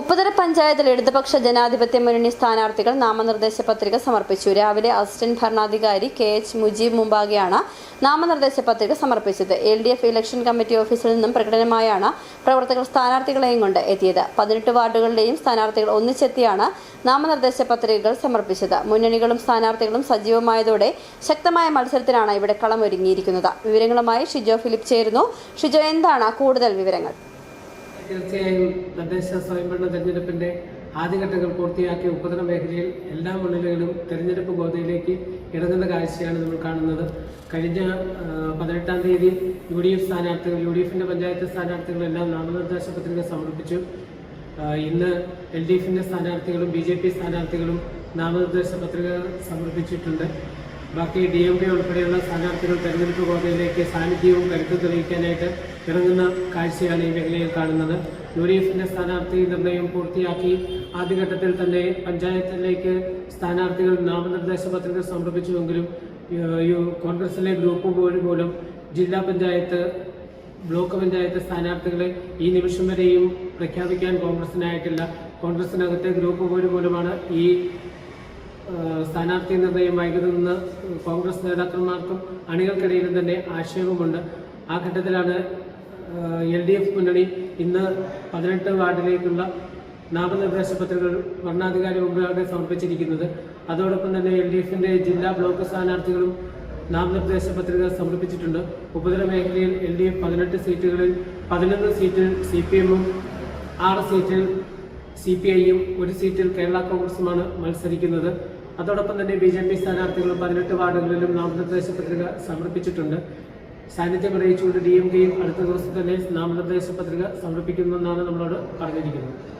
ഉപ്പുതര പഞ്ചായത്തിൽ ഇടതുപക്ഷ ജനാധിപത്യ മുന്നണി സ്ഥാനാർത്ഥികൾ നാമനിർദ്ദേശ പത്രിക സമർപ്പിച്ചു. രാവിലെ അസിസ്റ്റന്റ് ഭരണാധികാരി കെ എച്ച് മുജീബ് മുമ്പാകെയാണ് നാമനിർദ്ദേശ പത്രിക സമർപ്പിച്ചത്. L D F election committee ഓഫീസിൽ നിന്നും പ്രകടനമായാണ് പ്രവർത്തകർ സ്ഥാനാർത്ഥികളെയും കൊണ്ട് എത്തിയത്. പതിനെട്ട് വാർഡുകളിലെയും സ്ഥാനാർത്ഥികൾ ഒന്നിച്ചെത്തിയാണ് നാമനിർദ്ദേശ പത്രികകൾ സമർപ്പിച്ചത്. മുന്നണികളും സ്ഥാനാർത്ഥികളും സജീവമായതോടെ ശക്തമായ മത്സരത്തിനാണ് ഇവിടെ കളമൊരുങ്ങിയിരിക്കുന്നത്. വിവരങ്ങളുമായി ഷിജോ ഫിലിപ്പ് ചേരുന്നു. ഷിജോ എന്താണ് കൂടുതൽ വിവരങ്ങൾ? തീർച്ചയായും തദ്ദേശ സ്വയംഭരണ തെരഞ്ഞെടുപ്പിന്റെ ആദ്യഘട്ടങ്ങൾ പൂർത്തിയാക്കി ഉപതല മേഖലയിൽ എല്ലാ മണ്ഡലങ്ങളും തെരഞ്ഞെടുപ്പ് ഗോതയിലേക്ക് ഇറങ്ങുന്ന കാഴ്ചയാണ് നമ്മൾ കാണുന്നത്. കഴിഞ്ഞ പതിനെട്ടാം തീയതി യു ഡി എഫ് സ്ഥാനാർത്ഥികൾ യു ഡി എഫിന്റെ പഞ്ചായത്ത് സ്ഥാനാർത്ഥികളെല്ലാം നാമനിർദ്ദേശ പത്രിക സമർപ്പിച്ചു ഇന്ന് എൽ ഡി എഫിന്റെ സ്ഥാനാർത്ഥികളും ബി ജെ പി സ്ഥാനാർത്ഥികളും നാമനിർദ്ദേശ പത്രിക സമർപ്പിച്ചിട്ടുണ്ട്. ബാക്കി ഡി എം കെ ഉൾപ്പെടെയുള്ള സ്ഥാനാർത്ഥികൾ തെരഞ്ഞെടുപ്പ് കോടതിയിലേക്ക് സാന്നിധ്യവും കരുത്ത് തെളിയിക്കാനായിട്ട് ഇറങ്ങുന്ന കാഴ്ചയാണ് ഈ മേഖലയിൽ കാണുന്നത്. യു ഡി എഫിന്റെ സ്ഥാനാർത്ഥി നിർണയം പൂർത്തിയാക്കി ആദ്യഘട്ടത്തിൽ തന്നെ പഞ്ചായത്തിലേക്ക് സ്ഥാനാർത്ഥികൾ നാമനിർദ്ദേശ പത്രിക സമർപ്പിച്ചുവെങ്കിലും കോൺഗ്രസിലെ ഗ്രൂപ്പ് പോലും മൂലം ജില്ലാ പഞ്ചായത്ത് ബ്ലോക്ക് പഞ്ചായത്ത് സ്ഥാനാർത്ഥികളെ ഈ നിമിഷം വരെയും പ്രഖ്യാപിക്കാൻ കോൺഗ്രസിനായിട്ടില്ല. കോൺഗ്രസിനകത്തെ ഗ്രൂപ്പ് പോലും മൂലമാണ് ഈ സ്ഥാനാർത്ഥി നിർണയം നിന്ന് കോൺഗ്രസ് നേതാക്കന്മാർക്കും അണികൾക്കിടയിലും തന്നെ ആക്ഷേപമുണ്ട് ആ ഘട്ടത്തിലാണ് എൽ ഡി എഫ് മുന്നണി ഇന്ന് പതിനെട്ട് വാർഡിലേക്കുള്ള നാമനിർദ്ദേശ പത്രികകൾ ഭരണാധികാരി മുമ്പാകെ സമർപ്പിച്ചിരിക്കുന്നത്. അതോടൊപ്പം തന്നെ എൽ ഡി എഫിന്റെ ജില്ലാ ബ്ലോക്ക് സ്ഥാനാർത്ഥികളും നാമനിർദ്ദേശ പത്രിക സമർപ്പിച്ചിട്ടുണ്ട്. ഉപതല മേഖലയിൽ എൽ ഡി എഫ് പതിനെട്ട് സീറ്റുകളിൽ പതിനൊന്ന് സീറ്റിൽ സി പി എമ്മും ആറ് സീറ്റിൽ സി പി ഐയും ഒരു സീറ്റിൽ കേരള കോൺഗ്രസുമാണ് മത്സരിക്കുന്നത്. അതോടൊപ്പം തന്നെ ബി ജെ പി സ്ഥാനാർത്ഥികളും പതിനെട്ട് വാർഡുകളിലും നാമനിർദ്ദേശ പത്രിക സമർപ്പിച്ചിട്ടുണ്ട്. സാന്നിധ്യം അറിയിച്ചുകൊണ്ട് ഡി എം കെയും അടുത്ത ദിവസം തന്നെ നാമനിർദ്ദേശ പത്രിക സമർപ്പിക്കുമെന്നാണ് നമ്മളോട് പറഞ്ഞിരിക്കുന്നത്.